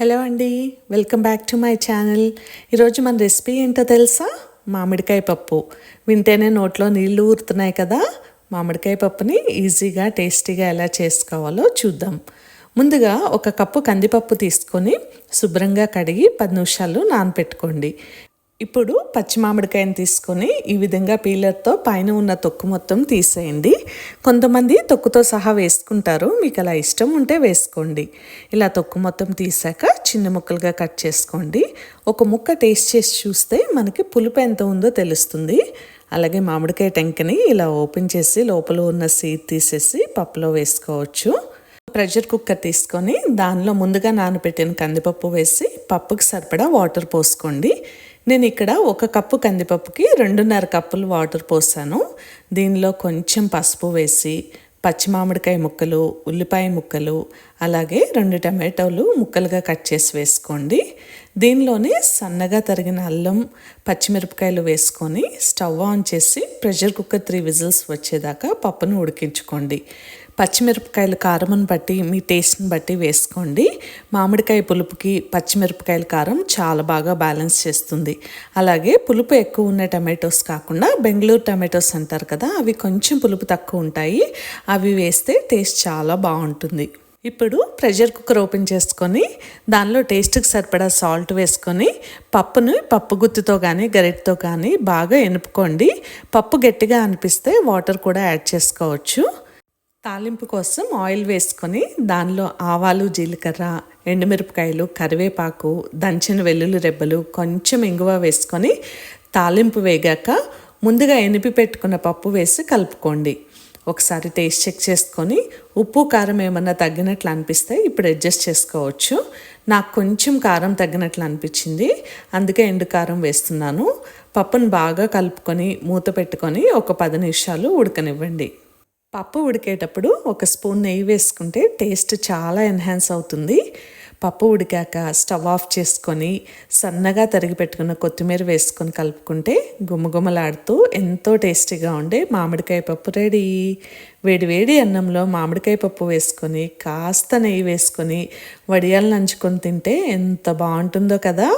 Hello అండి welcome back to my channel. ఈరోజు మన రెసిపీ ఏంటో తెలుసా? మామిడికాయ పప్పు. వింటేనే నోట్లో నీళ్ళు ఊరుతున్నాయి కదా? మామిడికాయ పప్పుని ఈజీగా టేస్టీగా ఎలా చేసుకోవాలో చూద్దాం. ముందుగా ఒక కప్పు కందిపప్పు తీసుకొని శుభ్రంగా కడిగి పది నిమిషాలు నానపెట్టుకోండి. ఇప్పుడు పచ్చి మామిడికాయని తీసుకొని ఈ విధంగా పీలర్తో పైన ఉన్న తొక్కు మొత్తం తీసేయండి. కొంతమంది తొక్కుతో సహా వేసుకుంటారు. మీకు అలా ఇష్టం ఉంటే వేసుకోండి. ఇలా తొక్కు మొత్తం తీసాక చిన్న ముక్కలుగా కట్ చేసుకోండి. ఒక ముక్క టేస్ట్ చేసి చూస్తే మనకి పులుపు ఎంత ఉందో తెలుస్తుంది. అలాగే మామిడికాయ టెంకని ఇలా ఓపెన్ చేసి లోపల ఉన్న సీడ్ తీసేసి పప్పులో వేసుకోవచ్చు. ప్రెషర్ కుక్కర్ తీసుకొని దానిలో ముందుగా నానబెట్టిన కందిపప్పు వేసి పప్పుకి సరిపడా వాటర్ పోసుకోండి. నేను ఇక్కడ ఒక కప్పు కందిపప్పుకి రెండున్నర కప్పులు వాటర్ పోసాను. దీనిలో కొంచెం పసుపు వేసి పచ్చి మామిడికాయ ముక్కలు ఉల్లిపాయ ముక్కలు అలాగే రెండు టమాటోలు ముక్కలుగా కట్ చేసి వేసుకోండి. దీనిలోనే సన్నగా తరిగిన అల్లం పచ్చిమిరపకాయలు వేసుకొని స్టవ్ ఆన్ చేసి ప్రెషర్ కుక్కర్ త్రీ విజిల్స్ వచ్చేదాకా పప్పును ఉడికించుకోండి. పచ్చిమిరపకాయల కారంను బట్టి మీ టేస్ట్ని బట్టి వేసుకోండి. మామిడికాయ పులుపుకి పచ్చిమిరపకాయల కారం చాలా బాగా బ్యాలెన్స్ చేస్తుంది. అలాగే పులుపు ఎక్కువ ఉన్న టమాటోస్ కాకుండా బెంగళూరు టమాటోస్ అంటారు కదా అవి కొంచెం పులుపు తక్కువ ఉంటాయి. అవి వేస్తే టేస్ట్ చాలా బాగుంటుంది. ఇప్పుడు ప్రెషర్ కుక్కర్ ఓపెన్ చేసుకొని దానిలో టేస్ట్కి సరిపడా సాల్ట్ వేసుకొని పప్పుని పప్పు గుత్తితో కానీ గరిటతో కానీ బాగా ఎనుపుకోండి. పప్పు గట్టిగా అనిపిస్తే వాటర్ కూడా యాడ్ చేసుకోవచ్చు. తాలింపు కోసం ఆయిల్ వేసుకొని దానిలో ఆవాలు జీలకర్ర ఎండుమిరపకాయలు కరివేపాకు దంచిన వెల్లుల్లి రెబ్బలు కొంచెం ఇంగువ వేసుకొని తాలింపు వేగాక ముందుగా ఎనిపి పెట్టుకున్న పప్పు వేసి కలుపుకోండి. ఒకసారి టేస్ట్ చెక్ చేసుకొని ఉప్పు కారం ఏమన్నా తగ్గినట్లు అనిపిస్తే ఇప్పుడు అడ్జస్ట్ చేసుకోవచ్చు. నాకు కొంచెం కారం తగ్గినట్లు అనిపించింది అందుకే ఎండు కారం వేస్తున్నాను. పప్పును బాగా కలుపుకొని మూత పెట్టుకొని ఒక పది నిమిషాలు ఉడకనివ్వండి. పప్పు ఉడికేటప్పుడు ఒక స్పూన్ నెయ్యి వేసుకుంటే టేస్ట్ చాలా ఎన్హాన్స్ అవుతుంది. పప్పు ఉడికాక స్టవ్ ఆఫ్ చేసుకొని సన్నగా తరిగి పెట్టుకున్న కొత్తిమీర వేసుకొని కలుపుకుంటే గుమగుమలాడుతూ ఎంతో టేస్టీగా ఉండే మామిడికాయ పప్పు రెడీ. వేడివేడి అన్నంలో మామిడికాయ పప్పు వేసుకొని కాస్త నెయ్యి వేసుకొని వడియాలు నంచుకొని తింటే ఎంత బాగుంటుందో కదా?